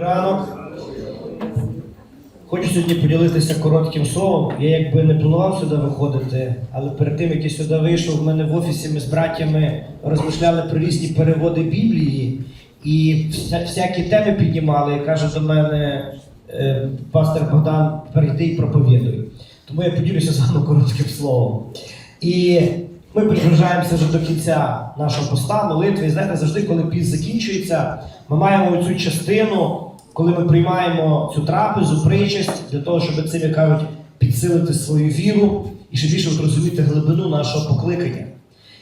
ранок. Хочу сьогодні поділитися коротким словом. Я якби не планував сюди виходити, але перед тим, як я сюди вийшов, в мене в офісі ми з братями розмишляли про різні переводи Біблії і вся, всякі теми піднімали. І каже до мене е, пастор Богдан, перейди і проповідуй. Тому я поділюся з вами коротким словом. І ми приближаємося вже до кінця нашого поста, молитви. І знаєте, завжди, коли піст закінчується, ми маємо цю частину, коли ми приймаємо цю трапезу, причасть, для того, щоб цим, як кажуть, підсилити свою віру і ще більше зрозуміти глибину нашого покликання.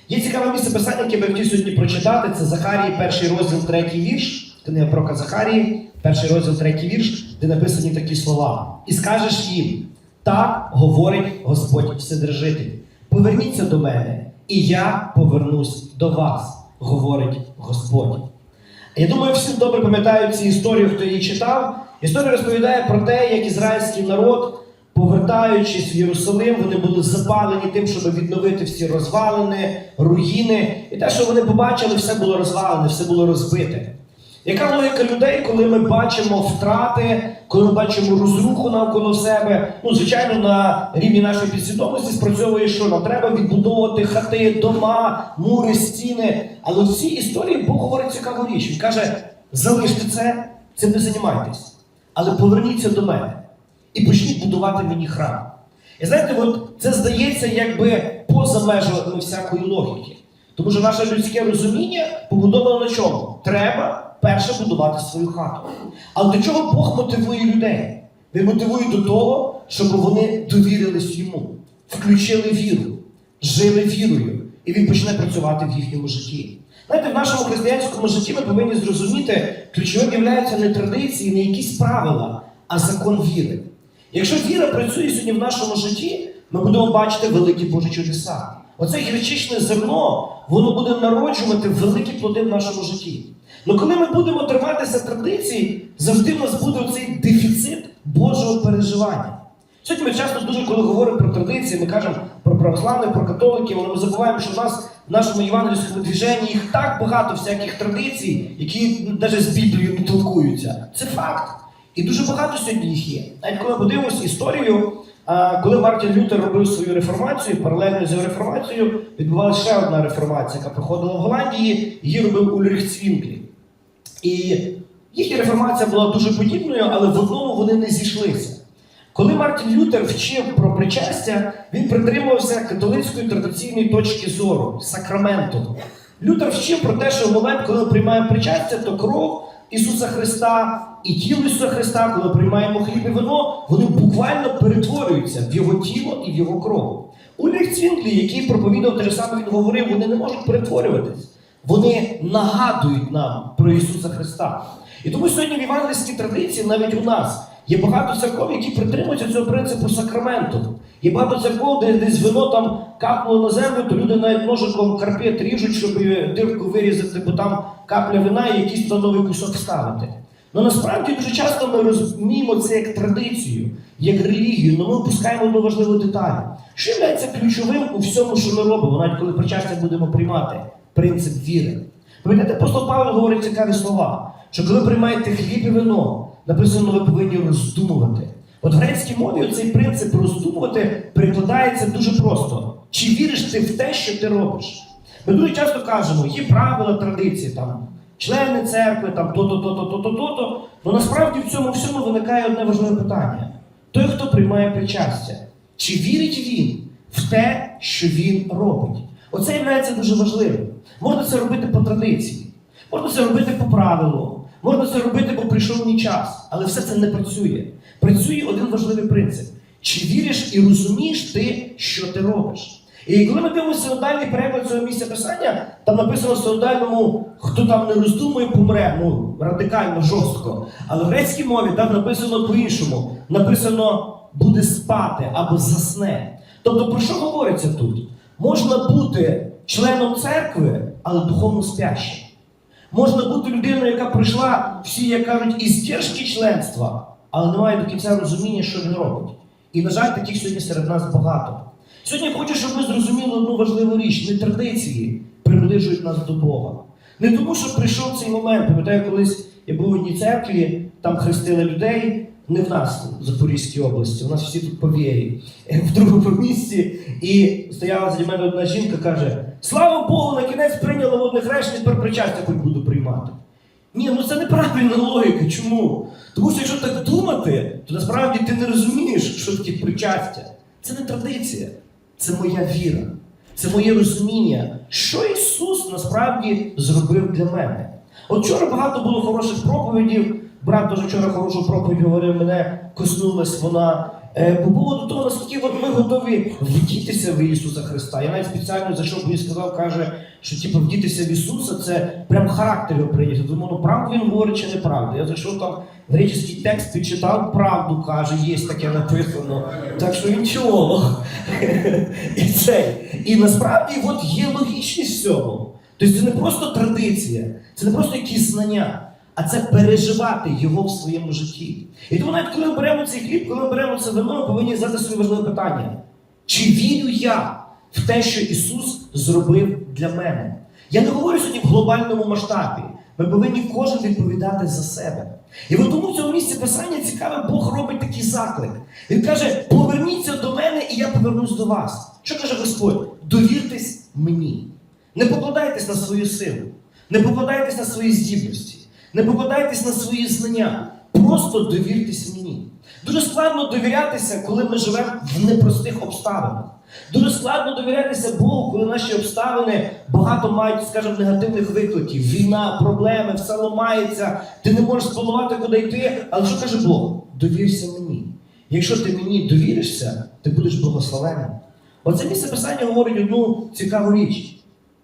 Є цікаве місце писання, яке я хотів сьогодні прочитати. Це Захарії, перший розділ, третій вірш, книга пророка Захарії, перший розділ, третій вірш, де написані такі слова. І скажеш їм: так говорить Господь Вседержитель. Поверніться до мене, і я повернусь до вас, говорить Господь. Я думаю, всі добре пам'ятають цю історію, хто її читав. Історія розповідає про те, як ізраїльський народ, повертаючись в Єрусалим, вони були запалені тим, щоб відновити всі розвалини, руїни. І те, що вони побачили, все було розвалене, все було розбите. Яка логіка людей, коли ми бачимо втрати, коли ми бачимо розруху навколо себе? Ну, звичайно, на рівні нашої підсвідомості спрацьовує, що нам треба відбудовувати хати, дома, мури, стіни. Але в цій історії Бог говорить цікаву річ. Він каже: залиште це, цим не займайтесь, але поверніться до мене і почніть будувати мені храм. І знаєте, от це здається якби поза межами всякої логіки. Тому що наше людське розуміння побудовано на чому? Треба перше будувати свою хату. Але до чого Бог мотивує людей? Він мотивує до того, щоб вони довірились йому, включили віру, жили вірою, і він почне працювати в їхньому житті. Знаєте, в нашому християнському житті ми повинні зрозуміти, ключовим являються не традиції, не якісь правила, а закон віри. Якщо віра працює сьогодні в нашому житті, ми будемо бачити великі Божі чудеса. Оце гречичне зерно, воно буде народжувати великі плоди в нашому житті. Ну коли ми будемо триматися традицій, завжди в нас буде цей дефіцит Божого переживання. Сьогодні ми часто дуже, коли говоримо про традиції, ми кажемо про православних, про католиків, але ми забуваємо, що в нас в нашому євангельському движенні їх так багато всяких традицій, які навіть з Біблією не толкуються. Це факт. І дуже багато сьогодні їх є. Навіть коли подивимося історію, коли Мартін Лютер робив свою реформацію, паралельно з реформацією відбувалася ще одна реформація, яка проходила в Голландії, її робив Ульрих Цвінклі. І їхня реформація була дуже подібною, але в одному вони не зійшлися. Коли Мартін Лютер вчив про причастя, він притримувався католицької традиційної точки зору сакраменту. Лютер вчив про те, що в момент, коли ми приймаємо причастя, то кров Ісуса Христа і тіло Ісуса Христа, коли приймаємо хліб і вино, вони буквально перетворюються в Його тіло і в Його кров. Ульріх Цвінклі, який проповідав те ж саме, він говорив, вони не можуть перетворюватись. Вони нагадують нам про Ісуса Христа. І тому сьогодні в євангельській традиції, навіть у нас, є багато церков, які притримуються цього принципу сакраменту. Є багато церков, де десь вино там капнуло на землю, то люди навіть ножиком карпет ріжуть, щоб дирку вирізати, бо там капля вина і якийсь новий кусок вставити. Ну насправді дуже часто ми розуміємо це як традицію, як релігію, але ми опускаємо одну важливу деталь. Що є ключовим у всьому, що ми робимо, навіть коли причастя будемо приймати? Принцип віри. Пам'ятаєте, апостол Павло говорить цікаві слова, що коли приймаєте хліб і вино, написано, ви повинні роздумувати. От в грецькій мові цей принцип роздумувати перекладається дуже просто. Чи віриш ти в те, що ти робиш? Ми дуже часто кажемо, є правила традиції, там, члени церкви, там то-то, то-то, то-то, то-то. Ну насправді в цьому всьому виникає одне важливе питання: той, хто приймає причастя, чи вірить він в те, що він робить? Оце є дуже важливим. Можна це робити по традиції, можна це робити по правилу, можна це робити, бо прийшов мій час, але все це не працює. Працює один важливий принцип: чи віриш і розумієш ти, що ти робиш? І коли ми дивимося синодальний переклад цього місця писання, там написано в синодальному, хто там не роздумує, помре, ну радикально жорстко. Але в грецькій мові там написано по-іншому. Написано буде спати або засне. Тобто, про що говориться тут? Можна бути членом церкви, але духовно спящим. Можна бути людиною, яка пройшла всі, як кажуть, іздержки членства, але не має до кінця розуміння, що він робить. І, на жаль, таких сьогодні серед нас багато. Сьогодні я хочу, щоб ми зрозуміли одну важливу річ: не традиції приближують нас до Бога. Не тому, що прийшов цей момент, пам'ятаю, колись Я був в одній церкві, там хрестили людей, не в нас в Запорізькій області, у нас всі тут повіє, в другому місці. І стояла заді мене одна жінка, каже: Слава Богу, на кінець прийняла водне хрещення, тепер причастя хоч буду приймати. Ні, ну це неправильна логіка. Чому? Тому що якщо так думати, то насправді ти не розумієш, що таке причастя. Це не традиція, це моя віра, це моє розуміння, що Ісус насправді зробив для мене. От вчора багато було хороших проповідів. Брат теж вчора хорошу проповідь говорив, мене коснулась вона. Е, По поводу того, наскільки от ми готові вдітися в Ісуса Христа. Я навіть спеціально зайшов, бо він сказав, каже, що типу, вдітися в Ісуса це прям характер його прийняти. Думаю, ну правду він говорить чи неправду. Я зайшов там греческий текст, підчитав, правду каже, є таке написано. Так що він теолог. І це. І насправді от є логічність в цьому. Тобто це не просто традиція, це не просто якісь знання, а це переживати його в своєму житті. І тому навіть коли ми беремо цей хліб, коли ми беремо це вино, ми повинні задати собі важливе питання: чи вірю я в те, що Ісус зробив для мене? Я не говорю сьогодні в глобальному масштабі. Ми повинні кожен відповідати за себе. І от тому в цьому місці писання цікаве, Бог робить такий заклик. Він каже: поверніться до мене, і я повернусь до вас. Що каже Господь? Довіртесь мені. Не покладайтесь на свою силу, не покладайтесь на свої здібності, не покладайтесь на свої знання. Просто довіртесь мені. Дуже складно довірятися, коли ми живемо в непростих обставинах. Дуже складно довірятися Богу, коли наші обставини багато мають, скажімо, негативних викликів. Війна, проблеми, все ламається, ти не можеш спланувати, куди йти. Але що каже Бог? Довірся мені. Якщо ти мені довіришся, ти будеш благословенним. Оце місце писання говорить одну цікаву річ.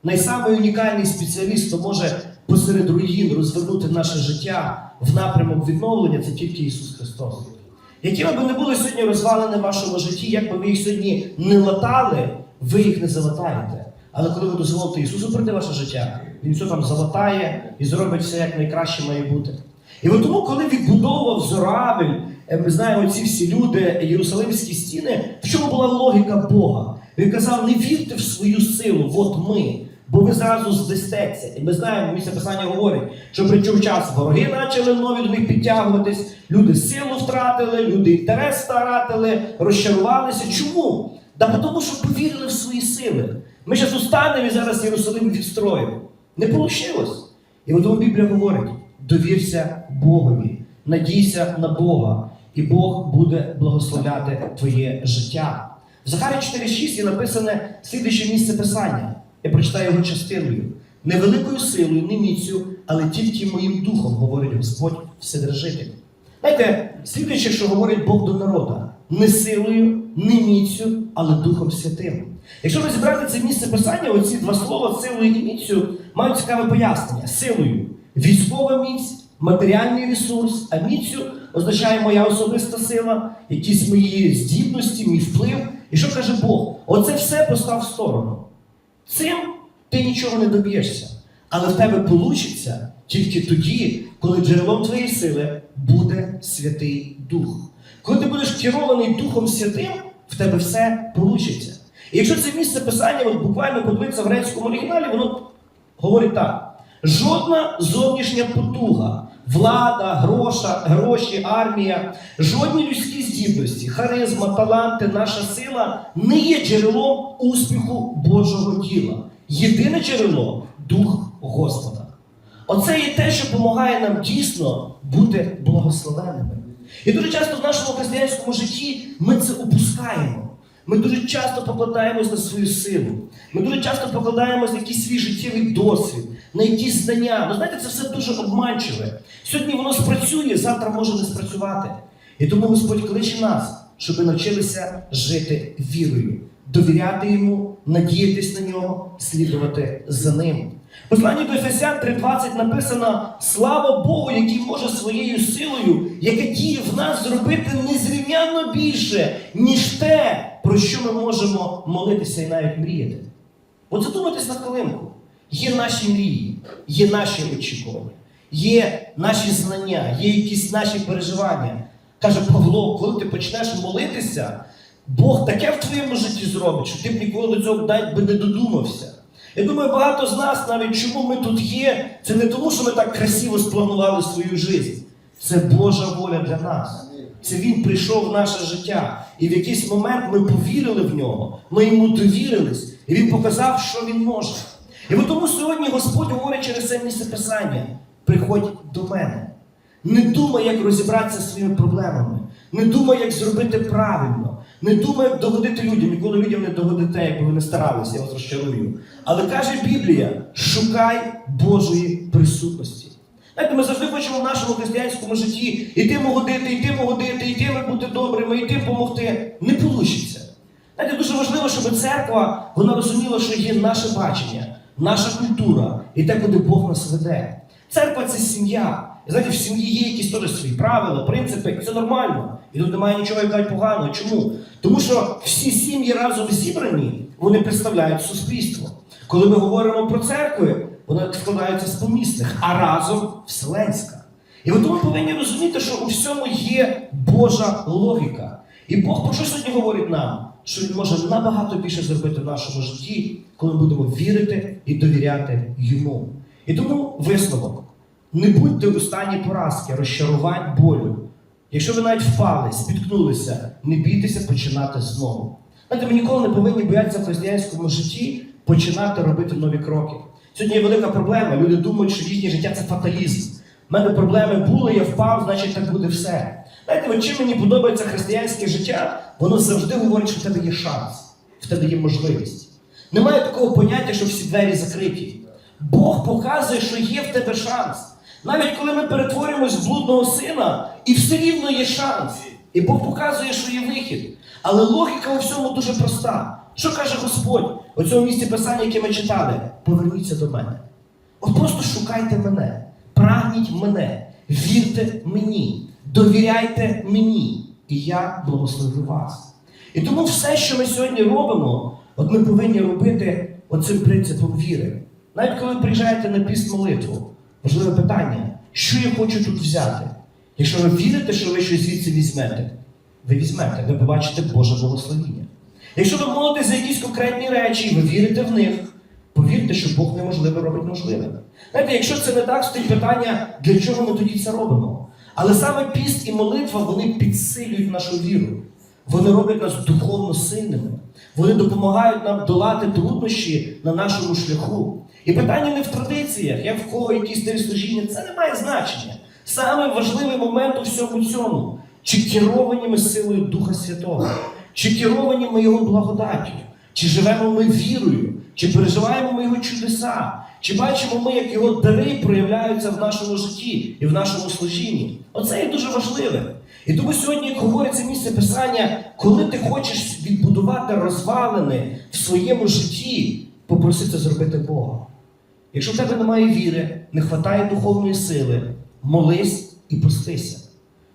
Найсамий унікальний спеціаліст, хто може посеред руїн розвернути наше життя в напрямок відновлення, це тільки Ісус Христос. Якими би не були сьогодні розвалини в вашому житті, як би ви їх сьогодні не латали, ви їх не залатаєте. Але коли ви дозволите Ісусу прийти ваше життя, Він все там залатає і зробить все як найкраще має бути. І от тому, коли відбудовував Зоравель, е, ми знаємо ці всі люди, Єрусалимські стіни, в чому була логіка Бога? Він казав: не вірте в свою силу, от ми, бо ви зразу здастеться. І ми знаємо, місце писання говорить, що прийшов час, вороги почали нові до них підтягуватись, люди силу втратили, люди інтерес втратили, розчарувалися. Чому? Да тому, що повірили в свої сили. Ми зараз устанемо і зараз Єрусалим відстроїмо. Не вийшло. І тому Біблія говорить: довірся Богові, надійся на Бога, і Бог буде благословляти твоє життя. В Захарі 4.6 є написане слідуюче місце писання. Я прочитаю його частиною. Невеликою силою, не міцю, але тільки моїм духом, говорить Господь Вседержитель. Знаєте, слідуюче, що говорить Бог до народу, не силою, не міцю, але Духом Святим. Якщо розібрати це місце писання, оці два слова силою і міцю мають цікаве пояснення. Силою військова міць, матеріальний ресурс, а міцю означає моя особиста сила, якісь мої здібності, мій вплив. І що каже Бог? Оце все постав в сторону. Цим ти нічого не доб'єшся. Але в тебе вийде тільки тоді, коли джерелом твоєї сили буде Святий Дух. Коли ти будеш керований Духом Святим, в тебе все вийде. І якщо це місце писання, от буквально подивитися в грецькому оригіналі, воно говорить так: жодна зовнішня потуга, влада, гроша, гроші, армія, жодні людські здібності, харизма, таланти, наша сила не є джерелом успіху Божого діла. Єдине джерело дух Господа. Оце є те, що допомагає нам дійсно бути благословенними. І дуже часто в нашому християнському житті ми це опускаємо. Ми дуже часто покладаємось на свою силу. Ми дуже часто покладаємось на якийсь свій життєвий досвід, на якісь знання. Ну знаєте, це все дуже обманчиве. Сьогодні воно спрацює, завтра може не спрацювати. І тому Господь кличе нас, щоб навчилися жити вірою, довіряти йому, надіятись на нього, слідувати за ним. Посланні до Ефесян 3.20 написано: слава Богу, який може своєю силою, яка діє в нас, зробити незрівнянно більше, ніж те, про що ми можемо молитися і навіть мріяти. От задумайтесь на хвилинку. Є наші мрії, є наші очікування, є наші знання, є якісь наші переживання. Каже Павло, коли ти почнеш молитися, Бог таке в твоєму житті зробить, що ти б ніколи до цього навіть би не додумався. Я думаю, багато з нас, навіть чому ми тут є, це не тому, що ми так красиво спланували свою життя. Це Божа воля для нас. Це Він прийшов в наше життя. І в якийсь момент ми повірили в нього, ми йому довірились, і він показав, що він може. І от тому сьогодні Господь говорить через це місце Писання: приходь до мене. Не думай, як розібратися зі своїми проблемами. Не думай, як зробити правильно. Не думай, як догодити людям. Ніколи людям не догодите, якби ви не старалися, я вас розчарую. Але каже Біблія: шукай Божої присутності. Знаєте, ми завжди хочемо в нашому християнському житті йти годити, йти годити, йти бути добрими, йти допомогти. Не вийде. Знаєте, дуже важливо, щоб церква вона розуміла, що є наше бачення, наша культура і те, куди Бог нас веде. Церква це сім'я. І знаєте, в сім'ї є якісь теж свої правила, принципи, це нормально. І тут немає нічого яка поганого. Чому? Тому що всі сім'ї разом зібрані, вони представляють суспільство. Коли ми говоримо про церкви, вони складаються з помісних, а разом вселенська. І от ми повинні розуміти, що у всьому є Божа логіка. І Бог про що сьогодні говорить нам? Що Він може набагато більше зробити в нашому житті, коли ми будемо вірити і довіряти йому. І тому висновок. Не будьте у стані поразки, розчарувань, болю. Якщо ви навіть впали, спіткнулися, не бійтеся починати знову. Знаєте, ми ніколи не повинні боятися в християнському житті починати робити нові кроки. Сьогодні є велика проблема. Люди думають, що їхнє життя це фаталізм. У мене проблеми були, я впав, значить так буде все. Знаєте, от чим мені подобається християнське життя, воно завжди говорить, що в тебе є шанс, в тебе є можливість. Немає такого поняття, що всі двері закриті. Бог показує, що є в тебе шанс. Навіть коли ми перетворюємось в блудного сина, і все рівно є шанс. І Бог показує, що є вихід. Але логіка у всьому дуже проста. Що каже Господь у цьому місці писання, яке ми читали? Поверніться до мене. От просто шукайте мене, прагніть мене, вірте мені, довіряйте мені, і я благословлю вас. І тому все, що ми сьогодні робимо, от ми повинні робити оцим принципом віри. Навіть коли ви приїжджаєте на піст молитву, важливе питання, що я хочу тут взяти? Якщо ви вірите, що ви щось звідси візьмете, ви візьмете, ви побачите Боже благословіння. Якщо ви молитесь за якісь конкретні речі, і ви вірите в них, повірте, що Бог неможливе робить можливим. Знаєте, якщо це не так, стоїть питання, для чого ми тоді це робимо? Але саме піст і молитва вони підсилюють нашу віру. Вони роблять нас духовно сильними. Вони допомагають нам долати труднощі на нашому шляху. І питання не в традиціях, як в кого якісь стиль служіння, це не має значення. Саме важливий момент у всьому цьому, чи керовані ми силою Духа Святого, чи керовані ми Його благодаттю, чи живемо ми вірою, чи переживаємо ми Його чудеса, чи бачимо ми, як Його дари проявляються в нашому житті і в нашому служінні. Оце є дуже важливе. І тому сьогодні, як говориться місце писання, коли ти хочеш відбудувати розвалини в своєму житті, попроси це зробити Бога. Якщо в тебе немає віри, не вистачає духовної сили, молись і постися.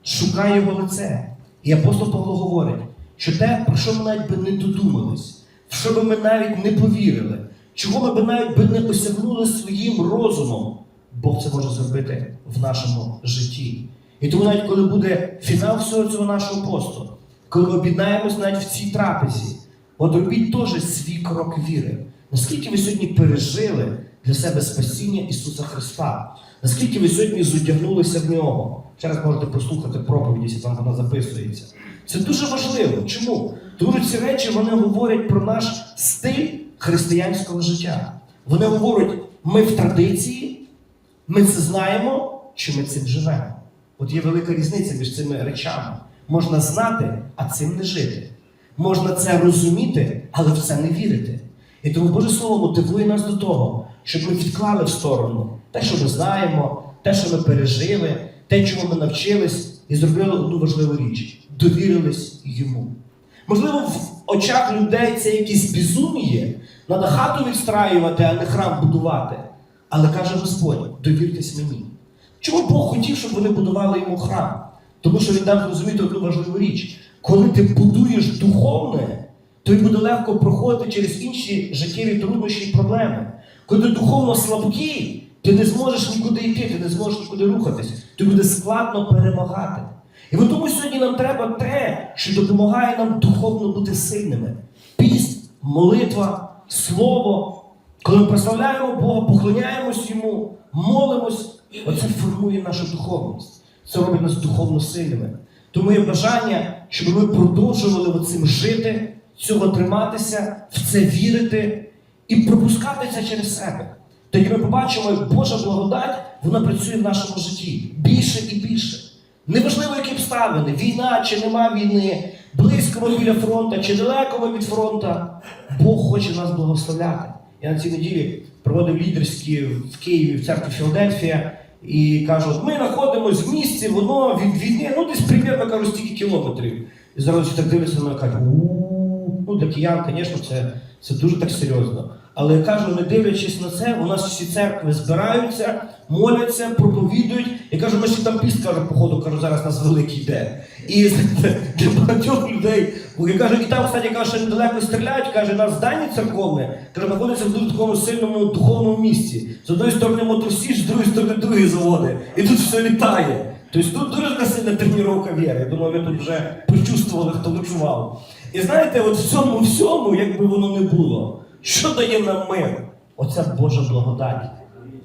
Шукай його лице. І апостол Павло говорить, що те, про що ми навіть би не додумались, що би ми навіть не повірили, чого ми би навіть би не осягнули своїм розумом, Бог це може зробити в нашому житті. І тому навіть коли буде фінал всього цього нашого посту, коли ми об'єднаємось навіть в цій трапезі, от робіть теж свій крок віри. Наскільки ви сьогодні пережили для себе спасіння Ісуса Христа? Наскільки ви сьогодні зодягнулися в нього? Ще раз можете послухати проповіді, якщо там вона записується. Це дуже важливо. Чому? Тому ці речі вони говорять про наш стиль християнського життя. Вони говорять, ми в традиції, ми це знаємо, чи ми цим живемо. От є велика різниця між цими речами. Можна знати, а цим не жити. Можна це розуміти, але в це не вірити. І тому Боже Слово мотивує нас до того, щоб ми відклали в сторону те, що ми знаємо, те, що ми пережили, те, чого ми навчились, і зробили одну важливу річ довірились йому. Можливо, в очах людей це якесь безуміє, треба хату відстраювати, а не храм будувати. Але каже Господь, довіртесь мені. Чому Бог хотів, щоб вони будували йому храм? Тому що він дав зрозуміти одну важливу річ. Коли ти будуєш духовне, то й буде легко проходити через інші життєві труднощі і проблеми. Коли ти духовно слабкий, ти не зможеш нікуди йти, ти не зможеш нікуди рухатись, тобі буде складно перемагати. І от тому сьогодні нам треба те, що допомагає нам духовно бути сильними. Піст, молитва, слово Коли ми прославляємо Бога, поклоняємось Йому, молимось, оце формує нашу духовність. Це робить нас духовно сильними. Тому є бажання, щоб ми продовжували оцим жити, цього триматися, в це вірити і пропускати це через себе. Тоді ми побачимо, як Божа благодать вона працює в нашому житті більше і більше. Неважливо, які обставини, війна чи нема війни, близько ми біля фронту чи далеко ми від фронта. Бог хоче нас благословляти. Я на цій неділі проводив лідерські в Києві в церкві Філадельфія і кажу, ми знаходимося в місті, воно від війни, ну десь примірно кажу, стільки кілометрів. І зараз так дивляться на мене кажуть, у ну для киян, звісно, це, це дуже так серйозно. Але кажу, не дивлячись на це, у нас всі церкви збираються, моляться, проповідують. Я кажу, ми ще там піст, кажу, походу, кажу, зараз нас великий йде. І для багатьох людей, я кажу, і там, кстати, каже, що недалеко стріляють, каже, нас здання церковне, каже, знаходиться в дуже такому сильному духовному місці. З одної сторони моторсіж, з другої сторони другі заводи. І тут все літає. Тобто тут дуже сильна тренування віри. Я думаю, ви тут вже почувствували, хто відчував. І знаєте, от в цьому всьому, якби воно не було, що дає нам мир? Оця Божа благодать,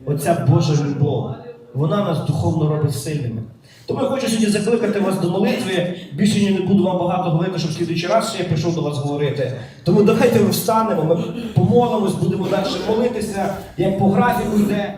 оця Божа любов. Вона нас духовно робить сильними. Тому я хочу сьогодні закликати вас до молитви. Більше я не буду вам багато говорити, щоб в слідуючий раз ще я прийшов до вас говорити. Тому давайте ми встанемо, ми помолимось, будемо далі молитися, як по графіку йде.